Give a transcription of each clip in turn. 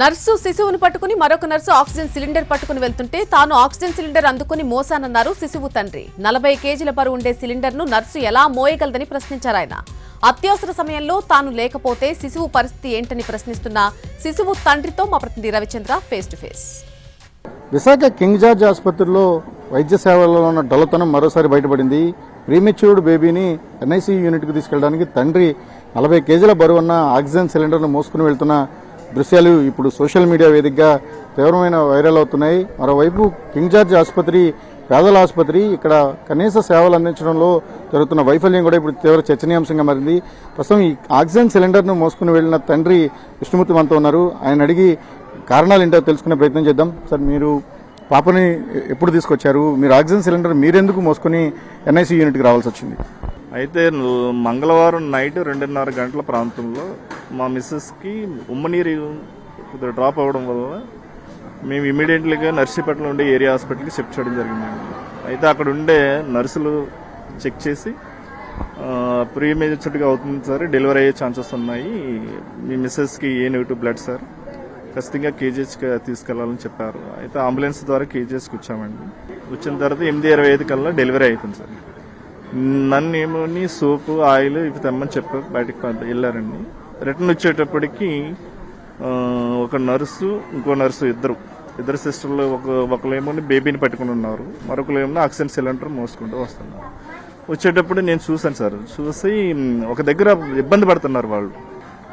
Nurse శిశువును పట్టుకుని మరొక నర్సు ఆక్సిజన్ సిలిండర్ పట్టుకుని వెళ్తుంటే తాను ఆక్సిజన్ సిలిండర్ అందుకుని మోసానన్నారు శిశువు తండ్రి. నలభై కేజీల బరువు ఉండే సిలిండర్ను నర్సు ఎలా మోయగలదని ప్రశ్నించారు ఆయన. అత్యవసర సమయంలో తాను లేకపోతే శిశువు పరిస్థితి ఏంటని ప్రశ్నిస్తున్న శిశువు తండ్రితో మా ప్రతినిధి Ravichandra face to face. Visakha king George ఆసుపత్రిలో వైద్య సేవలలో ఉన్న డొలతనం మరోసారి బయటపడింది. ప్రీమెచ్యూర్డ్ బేబీని ఎన్ఐసీ యూనిట్కి తీసుకెళ్ళడానికి తండ్రి నలభై కేజీల బరువున్న ఆక్సిజన్ సిలిండర్ను మోసుకుని వెళ్తున్న దృశ్యాలు ఇప్పుడు సోషల్ మీడియా వేదికగా తీవ్రమైన వైరల్ అవుతున్నాయి. మరోవైపు కింగ్ జార్జ్ ఆసుపత్రి పేదల ఆసుపత్రి ఇక్కడ కనీస సేవలు అందించడంలో జరుగుతున్న వైఫల్యం కూడా ఇప్పుడు తీవ్ర చర్చనీయాంశంగా మారింది. ప్రస్తుతం ఈ ఆక్సిజన్ సిలిండర్ను మోసుకుని వెళ్ళిన తండ్రి విష్ణుమూర్తి మనతో ఉన్నారు. ఆయన అడిగి కారణాలు ఏంటో తెలుసుకునే ప్రయత్నం చేద్దాం. సార్ మీరు పాపని ఎప్పుడు తీసుకొచ్చారు? మీరు ఆక్సిజన్ సిలిండర్ మీరెందుకు మోసుకొని ఎన్ఐసి యూనిట్కి రావాల్సి వచ్చింది? అయితే మంగళవారం నైట్ రెండున్నర గంటల ప్రాంతంలో మా మిస్సెస్కి ఉమ్మనీరు కొద్దిగా డ్రాప్ అవ్వడం వల్ల మేము ఇమీడియట్లీగా నర్సీపట్నంలో ఉండే ఏరియా హాస్పిటల్కి షిఫ్ట్ చేయడం జరిగిందండి అయితే అక్కడ ఉండే నర్సులు చెక్ చేసి ప్రీ మేజర్గా అవుతుంది సార్ డెలివరీ అయ్యే ఛాన్సెస్ ఉన్నాయి. మీ మిస్సెస్కి ఏ నెగిటివ్ బ్లడ్ సార్? ఖచ్చితంగా కేజీహెచ్కి తీసుకెళ్ళాలని చెప్పారు. అయితే అంబులెన్స్ ద్వారా కేజీహెచ్కి వచ్చామండి. వచ్చిన తర్వాత ఎనిమిది ఇరవై ఐదు కల్లా డెలివరీ అవుతుంది సార్. నన్ను నీ సోపు ఆయిల్ ఇవి తెమ్మని చెప్పి బయటకు వెళ్ళారండి. రిటర్న్ వచ్చేటప్పటికి ఒక నర్సు ఇంకో నర్సు ఇద్దరు. ఇద్దరు సిస్టర్లు ఒక ఒకరేమో బేబీని పట్టుకుని ఉన్నారు. మరొకరేమో ఆక్సిజన్ సిలిండర్ మోసుకుంటూ వస్తున్నారు. వచ్చేటప్పుడు నేను చూశాను సార్. చూసి ఒక దగ్గర ఇబ్బంది పడుతున్నారు వాళ్ళు.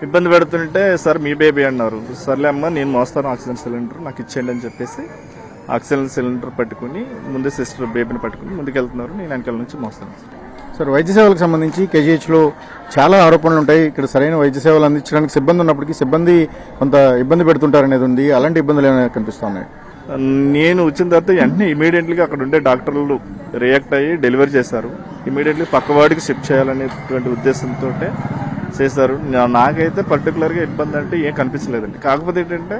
ఇబ్బంది పెడుతుంటే సార్ మీ బేబీ అన్నారు. సర్లే అమ్మ నేను మోస్తాను ఆక్సిజన్ సిలిండర్ నాకు ఇచ్చేయండి అని చెప్పేసి ఆక్సిజన్ సిలిండర్ పట్టుకుని ముందే సిస్టర్ బేబీని పట్టుకుని ముందుకెళ్తున్నారు. నేను వెనకాల నుంచి మోస్తాను సార్ వైద్య సేవలకు సంబంధించి కేజీహెచ్లో చాలా ఆరోపణలు ఉంటాయి. ఇక్కడ సరైన వైద్య సేవలు అందించడానికి సిబ్బంది ఉన్నప్పటికీ సిబ్బంది కొంత ఇబ్బంది పెడుతుంటారనేది ఉంది. అలాంటి ఇబ్బందులు ఏమైనా కనిపిస్తా ఉన్నాయి? నేను వచ్చిన తర్వాత వెంటనే ఇమీడియట్లీగా అక్కడ ఉండే డాక్టర్లు రియాక్ట్ అయ్యి డెలివరీ చేశారు. ఇమీడియట్లీ పక్కవాడికి షిఫ్ట్ చేయాలనేటువంటి ఉద్దేశంతో చేశారు. నాకైతే పర్టికులర్గా ఇబ్బంది అంటే ఏం కనిపించలేదండి. కాకపోతే ఏంటంటే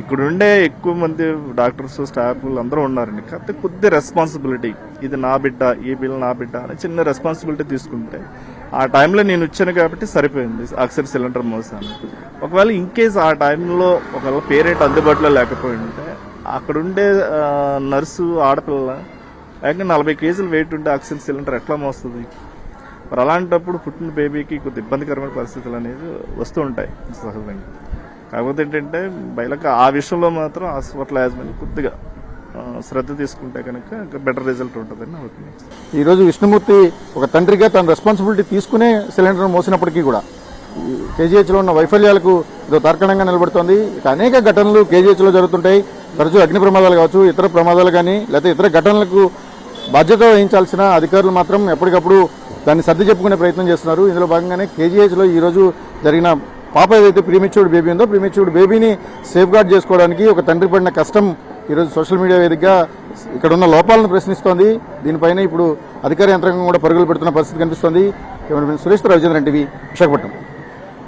ఇక్కడ ఉండే ఎక్కువ మంది డాక్టర్స్ స్టాఫ్లు అందరూ ఉన్నారండి. కాకపోతే కొద్ది రెస్పాన్సిబిలిటీ ఇది నా బిడ్డ ఈ బిల్ నా బిడ్డ అని చిన్న రెస్పాన్సిబిలిటీ తీసుకుంటే ఆ టైంలో నేను వచ్చాను కాబట్టి సరిపోయింది. ఆక్సిజన్ సిలిండర్ మోసాను ఒకవేళ ఇన్ కేస్ ఆ టైంలో ఒకవేళ పేరెంట్ అందుబాటులో లేకపోయి ఉంటే అక్కడుండే నర్సు ఆడపిల్ల లేకపోతే నలభై కేజీలు వెయిట్ ఉంటే ఆక్సిజన్ సిలిండర్ ఎట్లా మోస్తుంది? మరి అలాంటప్పుడు పుట్టిన బేబీకి కొద్ది ఇబ్బందికరమైన పరిస్థితులు అనేది వస్తూ ఉంటాయి. సహజంగా. కాకపోతే ఏంటంటే బయలక ఆ విషయంలో మాత్రం హాస్పిటల్ యాజమాన్యం కొద్దిగా శ్రద్ధ తీసుకుంటే కనుక బెటర్ రిజల్ట్ ఉంటుందని నా ఒపీనియన్. ఈరోజు విష్ణుమూర్తి ఒక తండ్రిగా తన రెస్పాన్సిబిలిటీ తీసుకునే సిలిండర్ మోసినప్పటికీ కూడా కేజీహెచ్లో ఉన్న వైఫల్యాలకు ఇదో తర్కణంగా నిలబడుతోంది. ఇక అనేక ఘటనలు కేజీహెచ్లో జరుగుతుంటాయి. తరచూ అగ్ని ప్రమాదాలు కావచ్చు ఇతర ప్రమాదాలు కానీ లేకపోతే ఇతర ఘటనలకు బాధ్యత వహించాల్సిన అధికారులు మాత్రం ఎప్పటికప్పుడు దాన్ని సర్ది చెప్పుకునే ప్రయత్నం చేస్తున్నారు. ఇందులో భాగంగానే కేజీహెచ్లో ఈరోజు జరిగిన పాప ఏదైతే ప్రీమెచ్యూర్డ్ బేబీ ఉందో ప్రీమెచ్యూర్డ్ బేబీని సేఫ్ గార్డ్ చేసుకోవడానికి ఒక తండ్రి పడిన కష్టం ఈరోజు సోషల్ మీడియా వేదికగా ఇక్కడ ఉన్న లోపాలను ప్రశ్నిస్తోంది. దీనిపైన ఇప్పుడు అధికార యంత్రాంగం కూడా పరుగులు పెడుతున్న పరిస్థితి కనిపిస్తోంది. Cameraman Suresh Ravichandran TV Visakhapatnam.